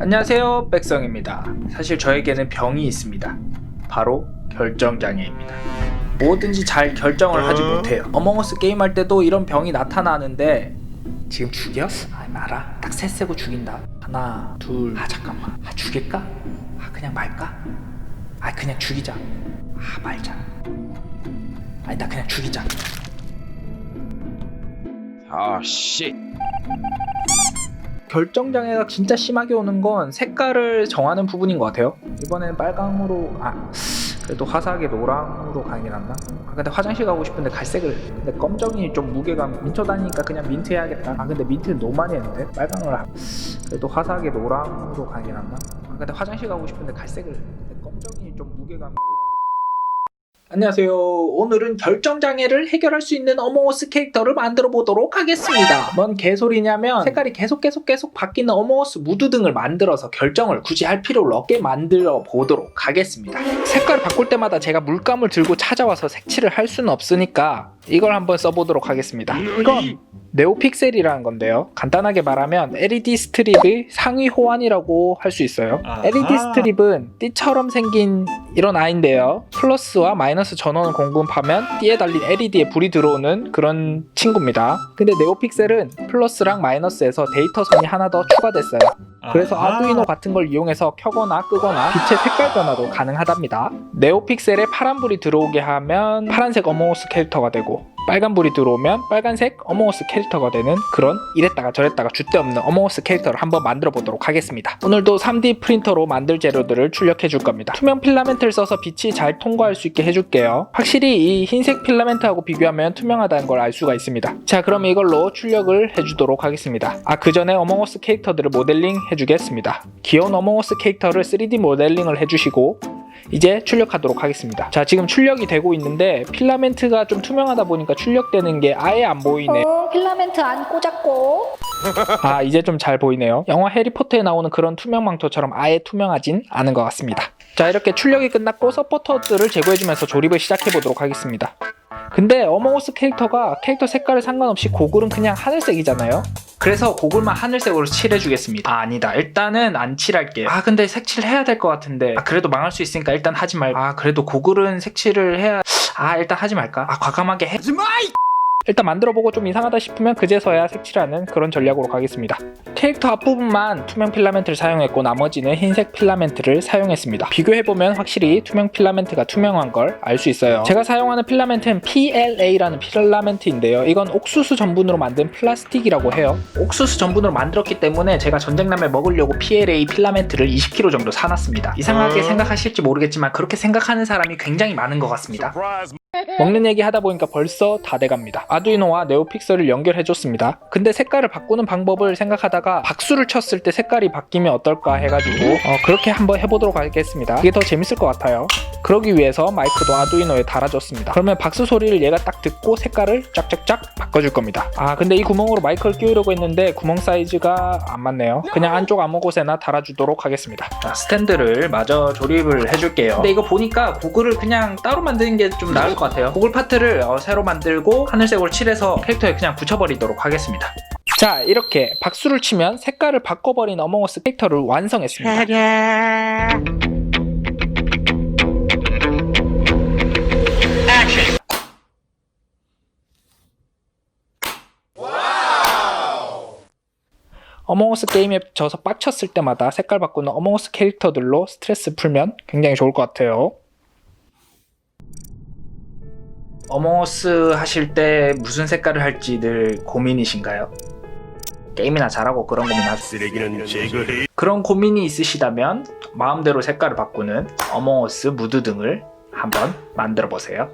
안녕하세요 백성입니다. 사실 저에게는 병이 있습니다. 바로 결정장애입니다. 뭐든지 잘 결정을 하지 못해요. 어몽어스 게임할 때도 이런 병이 나타나는데 지금 죽여? 아 말아 딱 셋 세고 죽인다. 하나 둘아 잠깐만. 아 죽일까? 아 그냥 말까? 아 그냥 죽이자. 아 말자. 아니 나 그냥 죽이자. 아 씨. 결정장애가 진짜 심하게 오는 건 색깔을 정하는 부분인 것 같아요. 이번에는 빨강으로 아 그래도 화사하게 노랑으로 가는 게 낫나? 아 근데 화장실 가고 싶은데 갈색을 근데 검정이 좀 무게감 민초 다니니까 그냥 민트 해야겠다. 아 근데 민트는 너무 많이 했는데 빨강을 하... 그래도 화사하게 노랑으로 가는 게 낫나? 아 근데 화장실 가고 싶은데 갈색을 근데 검정이 좀 무게감 안녕하세요. 오늘은 결정장애를 해결할 수 있는 어몽어스 캐릭터를 만들어 보도록 하겠습니다. 뭔 개소리냐면 색깔이 계속 계속 계속 바뀌는 어몽어스 무드 등을 만들어서 결정을 굳이 할 필요를 없게 만들어 보도록 하겠습니다. 색깔을 바꿀 때마다 제가 물감을 들고 찾아와서 색칠을 할 수는 없으니까 이걸 한번 써보도록 하겠습니다. 이건 네오픽셀이라는 건데요. 간단하게 말하면 LED 스트립의 상위 호환이라고 할 수 있어요. 아하. LED 스트립은 띠처럼 생긴 이런 아이인데요. 플러스와 마이너스 전원을 공급하면 띠에 달린 LED에 불이 들어오는 그런 친구입니다. 근데 네오픽셀은 플러스랑 마이너스에서 데이터 선이 하나 더 추가됐어요. 그래서 아두이노 같은 걸 이용해서 켜거나 끄거나 빛의 색깔 변화도 가능하답니다. 네오픽셀에 파란불이 들어오게 하면 파란색 어몽어스 캐릭터가 되고 빨간불이 들어오면 빨간색 어몽어스 캐릭터가 되는 그런 이랬다가 저랬다가 줏대 없는 어몽어스 캐릭터를 한번 만들어 보도록 하겠습니다. 오늘도 3D 프린터로 만들 재료들을 출력해 줄 겁니다. 투명 필라멘트를 써서 빛이 잘 통과할 수 있게 해줄게요. 확실히 이 흰색 필라멘트하고 비교하면 투명하다는 걸 알 수가 있습니다. 자 그럼 이걸로 출력을 해주도록 하겠습니다. 아 그 전에 어몽어스 캐릭터들을 모델링 해주겠습니다. 귀여운 어몽어스 캐릭터를 3D 모델링을 해주시고 이제 출력하도록 하겠습니다. 자, 지금 출력이 되고 있는데 필라멘트가 좀 투명하다 보니까 출력되는 게 아예 안 보이네. 어, 필라멘트 안 꽂았고 아, 이제 좀 잘 보이네요. 영화 해리포터에 나오는 그런 투명 망토처럼 아예 투명하진 않은 것 같습니다. 자, 이렇게 출력이 끝났고 서포터들을 제거해주면서 조립을 시작해 보도록 하겠습니다. 근데 어몽어스 캐릭터가 캐릭터 색깔에 상관없이 고글은 그냥 하늘색이잖아요. 그래서 고글만 하늘색으로 칠해주겠습니다. 아, 아니다. 일단은 안 칠할게요. 아, 근데 색칠 해야 될 것 같은데. 아, 그래도 망할 수 있으니까 일단 하지 말고. 아, 그래도 고글은 색칠을 해야. 아, 일단 하지 말까? 아, 과감하게 해. 하지 마. 일단 만들어보고 좀 이상하다 싶으면 그제서야 색칠하는 그런 전략으로 가겠습니다. 캐릭터 앞부분만 투명 필라멘트를 사용했고 나머지는 흰색 필라멘트를 사용했습니다. 비교해보면 확실히 투명 필라멘트가 투명한 걸 알 수 있어요. 제가 사용하는 필라멘트는 PLA라는 필라멘트인데요. 이건 옥수수 전분으로 만든 플라스틱이라고 해요. 옥수수 전분으로 만들었기 때문에 제가 전쟁남에 먹으려고 PLA 필라멘트를 20kg 정도 사놨습니다. 이상하게 생각하실지 모르겠지만 그렇게 생각하는 사람이 굉장히 많은 것 같습니다. 먹는 얘기 하다 보니까 벌써 다 돼갑니다. 아두이노와 네오픽셀을 연결해줬습니다. 근데 색깔을 바꾸는 방법을 생각하다가 박수를 쳤을 때 색깔이 바뀌면 어떨까 해가지고 어, 그렇게 한번 해보도록 하겠습니다. 이게 더 재밌을 것 같아요. 그러기 위해서 마이크도 아두이노에 달아줬습니다. 그러면 박수 소리를 얘가 딱 듣고 색깔을 쫙쫙쫙 바꿔줄 겁니다. 아 근데 이 구멍으로 마이크를 끼우려고 했는데 구멍 사이즈가 안 맞네요. 그냥 안쪽 아무 곳에나 달아주도록 하겠습니다. 자, 스탠드를 마저 조립을 해줄게요. 근데 이거 보니까 고글을 그냥 따로 만드는 게 좀 나을 것 같아요. 고글 파트를 어, 새로 만들고 하늘색으로 칠해서 캐릭터에 그냥 붙여버리도록 하겠습니다. 자 이렇게 박수를 치면 색깔을 바꿔버린 어몽어스 캐릭터를 완성했습니다. 어몽어스 게임에 져서 빡쳤을 때마다 색깔 바꾸는 어몽어스 캐릭터들로 스트레스 풀면 굉장히 좋을 것 같아요. 어몽어스 하실 때 무슨 색깔을 할지 늘 고민이신가요? 게임이나 잘하고 그런 고민 하세요. 쓰레기는 제거해. 그런 고민이 있으시다면 마음대로 색깔을 바꾸는 어몽어스 무드 등을 한번 만들어 보세요.